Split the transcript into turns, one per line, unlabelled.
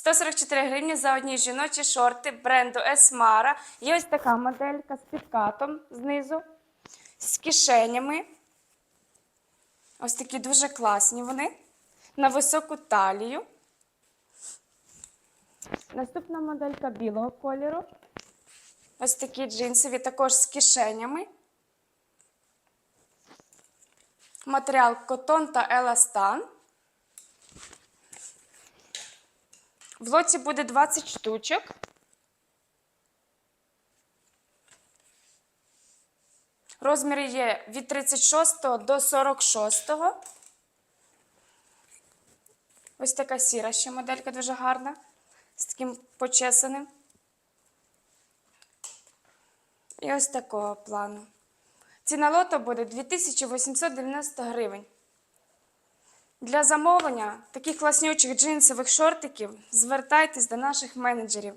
144 гривні за одні жіночі шорти бренду Esmara. Є ось така моделька з підкатом знизу, з кишенями. Ось такі дуже класні вони. На високу талію. Наступна моделька білого кольору. Ось такі джинсові, також з кишенями. Матеріал котон та еластан. В лоті буде 20 штучок. Розміри є від 36 до 46. Ось така сіра ще моделька дуже гарна. З таким почесаним. І ось такого плану. Ціна лото буде 2890 гривень. Для замовлення таких класнючих джинсових шортиків звертайтесь до наших менеджерів.